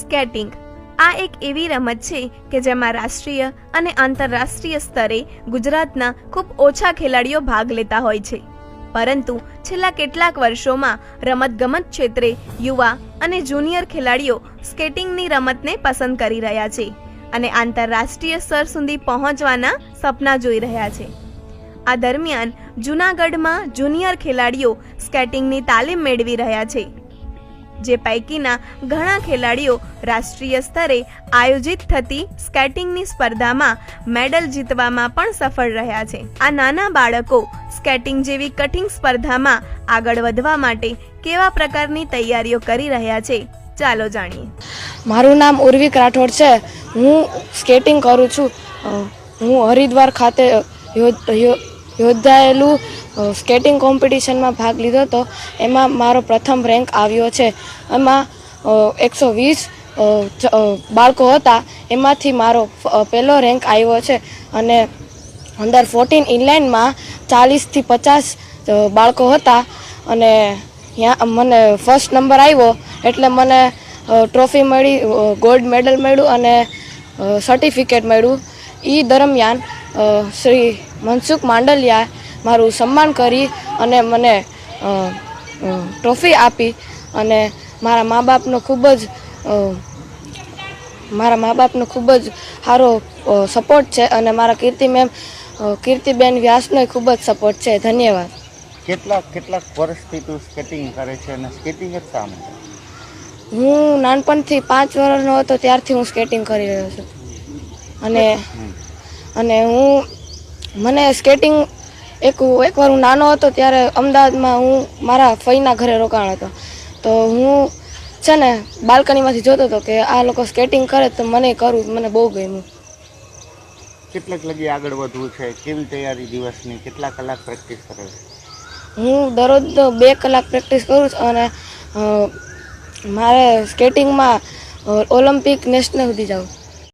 Skating. આ એક એવી રમત છે કે જેમાં રાષ્ટ્રીય અને આંતરરાષ્ટ્રીય સ્તરે ગુજરાતના ખૂબ ઓછા ખેલાડીઓ ભાગ લેતા હોય છે. પરંતુ છેલ્લા કેટલાક વર્ષોમાં રમતગમત ક્ષેત્રે યુવા અને જુનિયર ખેલાડીઓ સ્કેટિંગની રમતને પસંદ કરી રહ્યા છે અને આંતરરાષ્ટ્રીય સ્તર સુધી પહોંચવાના સપના જોઈ રહ્યા છે. આ દરમિયાન જૂનાગઢમાં જુનિયર ખેલાડીઓ સ્કેટિંગની તાલીમ મેળવી રહ્યા છે જે પૈકીના ઘણા ખેલાડીઓ રાષ્ટ્રીય સ્તરે આયોજિત થતી સ્કેટિંગની સ્પર્ધામાં મેડલ જીતવામાં પણ સફળ રહ્યા છે. આ નાના બાળકો સ્કેટિંગ જેવી કઠિન સ્પર્ધામાં આગળ વધવા માટે કેવા પ્રકારની તૈયારીઓ કરી રહ્યા છે? ચાલો જાણીએ. મારું નામ ઉર્વિક રાઠોડ છે. હું સ્કેટિંગ કરું છું. હું હરિદ્વાર ખાતે યોજાયેલું સ્કેટિંગ કોમ્પિટિશનમાં ભાગ લીધો હતો એમાં મારો પ્રથમ રેન્ક આવ્યો છે. એમાં એકસો વીસ બાળકો હતા. એમાંથી મારો પહેલો રેન્ક આવ્યો છે. અને અંદર ફોર્ટીન ઇનલાઇનમાં ચાલીસથી પચાસ બાળકો હતા. અને મને ફર્સ્ટ નંબર આવ્યો. એટલે મને ટ્રોફી મળી ગોલ્ડ મેડલ મળ્યું અને સર્ટિફિકેટ મળ્યું. એ દરમિયાન શ્રી મનસુખ માંડલિયા મારું સન્માન કરી અને મને ટ્રોફી આપી અને મારા મા બાપનો ખૂબ જ મારા મા બાપનો ખૂબ જ સારો સપોર્ટ છે અને મારા કીર્તિ મેમ કીર્તિબેન વ્યાસનો ખૂબ જ સપોર્ટ છે. ધન્યવાદ. કેટલાક કેટલાક વર્ષથી તું સ્કેટિંગ કરે છે અને સ્કેટિંગ જ શા માટે? હું નાનપણથી પાંચ વર્ષનો હતો ત્યારથી હું સ્કેટિંગ કરી રહ્યો છું. અને. અને હું મને સ્કેટિંગ એક એકવાર હું નાનો હતો ત્યારે અમદાવાદમાં હું મારા ફઈના ઘરે રોકાણ હતો. તો હું છે ને બાલ્કનીમાંથી જોતો હતો કે આ લોકો સ્કેટિંગ કરે તો મને કરું મને બહુ ગમ્યું. કેટલાક લગી આગળ વધવું છે? કેવી તૈયારી દિવસની? કેટલા કલાક પ્રેક્ટિસ કરે છે? હું દરરોજ બે કલાક પ્રેક્ટિસ કરું છું અને મારે સ્કેટિંગમાં ઓલિમ્પિક નેશનલ સુધી જાઉં.